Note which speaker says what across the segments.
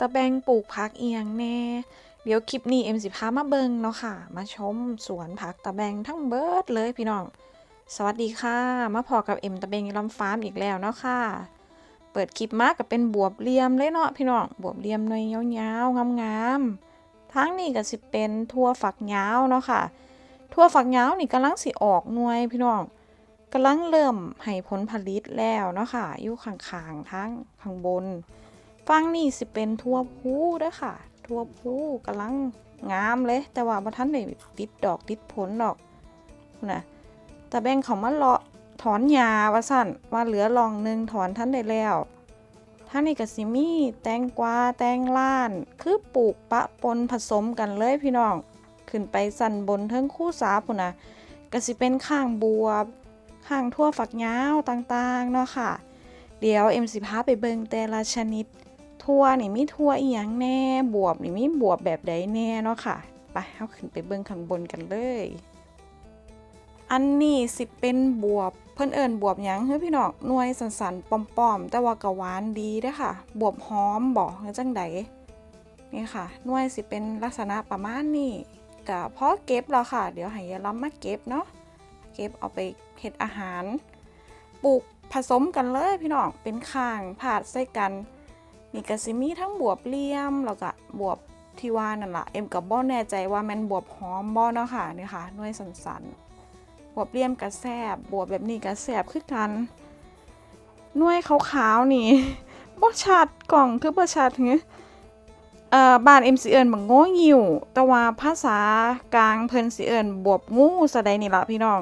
Speaker 1: ตะแบงปลูกผักเอียงแน่ เดี๋ยวคลิปนี้เอ็มสิพามาเบิงเนาะค่ะ มาชมสวนผักตะแบงทั้งเบิดเลยพี่น้อง สวัสดีค่ะ มาพอกับเอ็มตะแบงลำฟาร์มอีกแล้วเนาะค่ะ เปิดคลิปมาก็เป็นบวบเลียมเลยเนาะพี่น้อง บวบเลียมหน่วยยาวๆงามๆทั้งนี้ก็สิเป็นทั่วฝักยาวเนาะค่ะ ทั่วฝักยาวนี่กำลังสิออกหน่วยพี่น้องกำลังเริ่มให้ผลผลิตแล้วเนาะค่ะ อยู่ข้างๆทั้งข้างบน ฟังนี่สิเป็นทั่วพูเด้อค่ะ ทั่วพูกำลังงามเลย แต่ว่าบ่ทันได้ติดดอกติดผลดอกนะแต่แบ่งเขามาเลาะถอนหญ้าว่าสั่นว่าเหลือลองหนึ่งถอนทันได้แล้วท่างนี้ก็สิมี่แตงกวาแตงล้าน คือปลูกปะปนผสมกันเลยพี่น้อง ขึ้นไปสั่นบนเทิงคู่สาพุ่นนะก็สิเป็นข้างบัวข้างทั่วฝักยาวต่างๆเนาะค่ะ เดี๋ยวเอ็มสิพาไปเบิงแต่ละชนิด ทั่วนี่มีทั่วอีหยังแน่ บวบนี่มีบวบแบบใดแน่เนาะค่ะ ไปเอาขึ้นไปเบิ่งข้างบนกันเลย อันนี้สิเป็นบวบเพิ่นเอิ้นบวบหยังเฮ้ยพี่น้องหน่วยสันๆป้อมๆ แต่ว่าก็หวานดีเด้อค่ะ บวบหอมบ่หรือจังใดนี่ค่ะหน่วยสิเป็นลักษณะประมาณนี้ก็พอเก็บแล้วค่ะ เดี๋ยวให้ยาล้ำมาเก็บเนาะเก็บเอาไปเฮ็ดอาหารปลูกผสมกันเลยพี่น้องเป็นข้างผาดใส่กัน มีกระสิมีทั้งบวบเลี่ยมแล้วก็บวบที่ว่านั่นละเอ็มกับบ่แน่ใจว่าแมันบวบหอมบ่เนาะค่ะนี่ค่ะน่วยสันๆบวบเลี่ยมกระแซบบวบแบบนี้กระแซบคือกันน่วยขาวๆนี่บ่ชัดกล่องคือบ่ชัดหือเอ่อบ้านเอ็มสิเอิ้นบักโง่งิวแต่ว่าภาษากลางเพิ่นสิเอิ้นบวบงูซะใดนี่ละพี่น้อง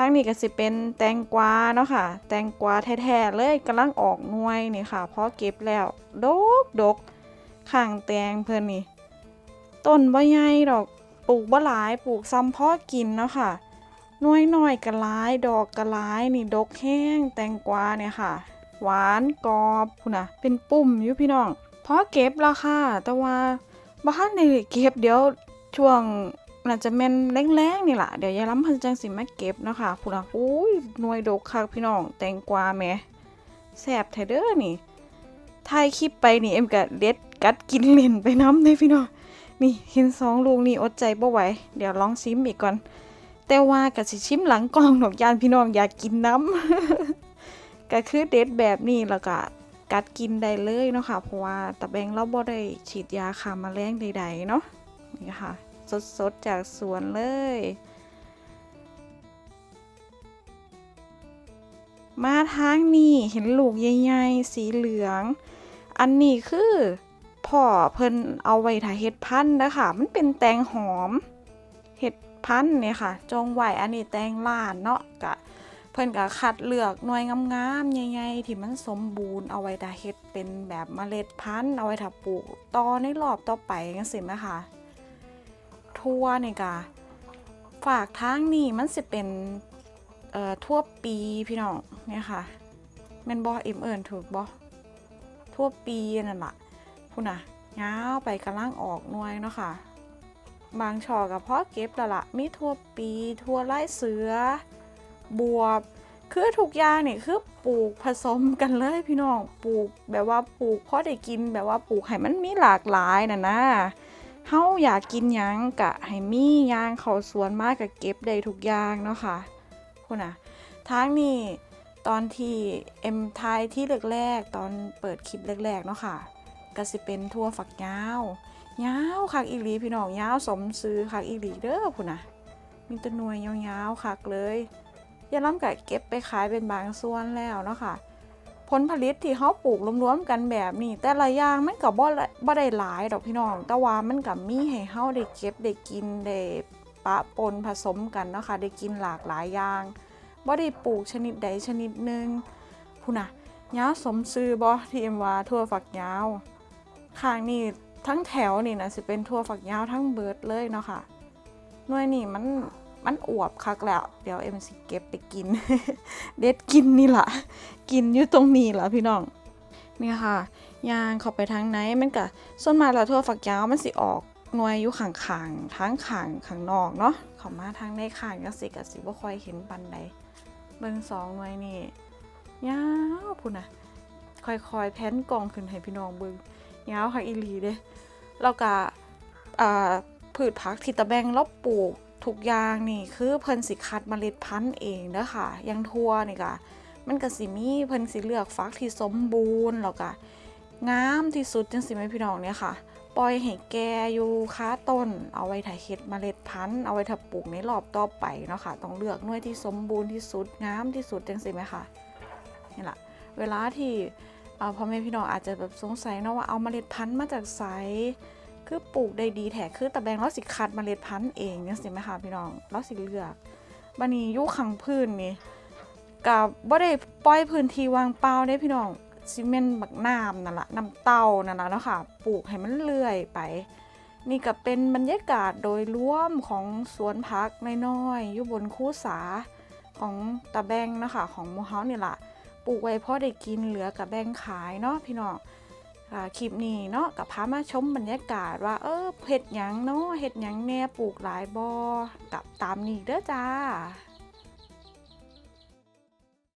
Speaker 1: ทางนี้ก็สิเป็นแตงกวาเนาะค่ะ แตงกวาแท้ๆเลยกำลังออกหน่วยนี่ค่ะพอเก็บแล้วดกดกข้างแตงเพิ่นนี่ต้นบ่ใหญ่ดอกปลูกบ่หลายปลูกซ้ำพอกินเนาะค่ะน่วยน้อยก็หลายดอกก็หลายนี่ดกแห้งแตงกวาเนี่ยค่ะ หวานกรอบพุ่นะเป็นปุ่มอยู่พี่น้องพอเก็บแล้วค่ะ แต่ว่าบ่ทันได้เก็บเดี๋ยวช่วง น่าจะแม่นแรงๆนี่แหละเดี๋ยวยายล้ำพิ่นจังสิมาเก็บนะคะพุ่นน่ะอุ้ยหน่วยดกคักพี่น้อง แตงกวาแหมแซ่บแท้เด้อนี่ถ่ายคลิปไปนี่เอ็มก็เด็ดกัดกินเล่นไปน้ำเลยพี่น้องนี่เห็นสองลูกนี่อดใจบ่ไหวเดี๋ยวลองชิมอีกก่อน แต่ว่าก็สิชิมหลังกล้องดอกยานพี่น้องอยากกินน้ำก็คือเด็ดแบบนี้แล้วก็กัดกินได้เลยเนาะค่ะเพราะว่าตะแบงเราบ่ได้ฉีดยาฆ่าแมลงใดๆเนาะนี่ค่ะ สดๆ จากสวนเลย มาทางนี้เห็นลูกใหญ่ๆ สีเหลือง อันนี้คือพ่อเพิ่นเอาไว้ถ่าเห็ดพันธุ์นะคะมันเป็นแตงหอม เห็ดพันธุ์เนี่ยค่ะ จงไว้อันนี้แตงล้านเนาะกะเพิ่นก็คัดเลือกหน่วยงามๆใหญ่ๆที่มันสมบูรณ์เอาไว้ถ่าเฮ็ดเป็นแบบเมล็ดพันธุ์เอาไว้ถ่าปลูกต่อในรอบต่อไปจังซี่นะคะ ทั่วนี่กะฝากทางนี่มันสิเป็นเอ่อทั่วปีพี่น้องเนี่ยค่ะแม่นบ่เอ็มเอิญถูกบ่ทั่วปีนั่นล่ะพุ่นน่ะยาวไปกำลังออกหน่วยเนาะค่ะ บางช่อกับพาะเก็บแล้วล่ะมีทั่วปีทั่วไล่เสือบวบคือทุกอย่างนี่คือปลูกผสมกันเลยพี่น้องปลูกแบบว่าปลูกเพราะได้กินแบบว่าปลูกให้มันมีหลากหลายน่ะนะ เฮาอยากกินหยังกะให้มียางเขาสวนมากกะเก็บได้ทุกอย่างเนาะค่ะคุณน่ะทางนี้ตอนที่เอ็มทายที่แรกๆตอนเปิดคลิปแรกๆเนาะค่ะก็สิเป็นทั่วฝักยาวยาวคักอีหลีพี่น้องยาวสมซื้อคักอีหลีเด้อพุ่นน่ะมีตัวหน่วยยาวๆคักเลยอย่าล้ำกะเก็บไปขายเป็นบางส่วนแล้วเนาะค่ะ ผลผลิตที่เขาปลูกรวมๆกันแบบนี้ แต่ละอย่างมันก็บ่บ่ได้หลายดอกพี่น้อง แต่ว่ามันก็มีให้เฮาได้เก็บได้กินได้ปะปนผสมกันเนาะค่ะได้กินหลากหลายอย่างบ่ได้ปลูกชนิดใดชนิดหนึ่งพูน่ะยาวสมซื้อบ่ที่เอ็มว่าทั่วฝักยาวข้างนี้ทั้งแถวนี่นะสิเป็นทั่วฝักยาวทั้งเบิดเลยเนาะค่ะหน่วยนี่มัน มันอวบคักแล้ว เดี๋ยวเอ็มสิเก็บไปกิน เด็ดกินนี่ล่ะ กินอยู่ตรงนี้ล่ะพี่น้องเนี่ยค่ะยางเข้าไปทางไหนมันก็ส่วนมาแล้วทั่วฝักยาวมันสิออกหน่วยอยู่ข้างๆทั้งขางข้างนอกเนาะเข้ามาทางในขางก็สิก็สิบ่ค่อยเห็นปันใดเบิ่งสองหน่วยนี่ยาวพุ่นน่ะค่อยๆแผ่นกล่องขึ้นให้พี่น้องเบิ่งยาวค่ะอีหลีเด้แล้วก็อ่าพืชผักที่ตะแบงเราปลูก ทุกอย่างนี่คือเพิ่นสิคัดเมล็ดพันธุ์เองเด้อค่ะอยังทั่วนี่ก็มันก็สิมีเพิ่นสิเลือกฟักที่สมบูรณ์แล้วก็งามที่สุดจังสิแม่พี่น้องเนี่ยค่ะ ปล่อยให้แก่อยู่ค้าต้น เอาไว้ถ่ายเฮ็ดเมล็ดพันธุ์เอาไว้ถ้าปลูกในรอบต่อไปเนาะค่ะ ต้องเลือกหน่วยที่สมบูรณ์ที่สุดงามที่สุดจังสิไหมค่ะนี่แหละเวลาที่เอ่อพ่อแม่พี่น้องอาจจะแบบสงสัยเนาะว่าเอาเมล็ดพันธุ์มาจากไส คือปลูกได้ดีแท้คือตะแบงเราสิคัดเมล็ดพันธุ์เองจังสิไหมคะพี่น้องเราสิเลือกบัดนี้ยู่ขังพื้นนี่กับบ่ได้ปล่อยพื้นที่วางเปล่าได้พี่น้องซีเมนต์บักน้ำนั่นละน้ำเต้านั่นละเนาะค่ะปลูกให้มันเลื่อยไป นี่ก็เป็นบรรยากาศโดยรวมของสวนพักน้อยๆอยู่บนคู่สาของตะแบงเนาะคะของมูเฮานี่ล่ะปลูกไว้พอได้กินเหลือกับแบงขายเนาะพี่น้อง คลิปนี้เนาะกับพามาชมบรรยากาศว่า เออเห็ดหยังเนาะเห็ดหยังแน่ปลูกหลายบ่กับตามนี้เด้อจ้า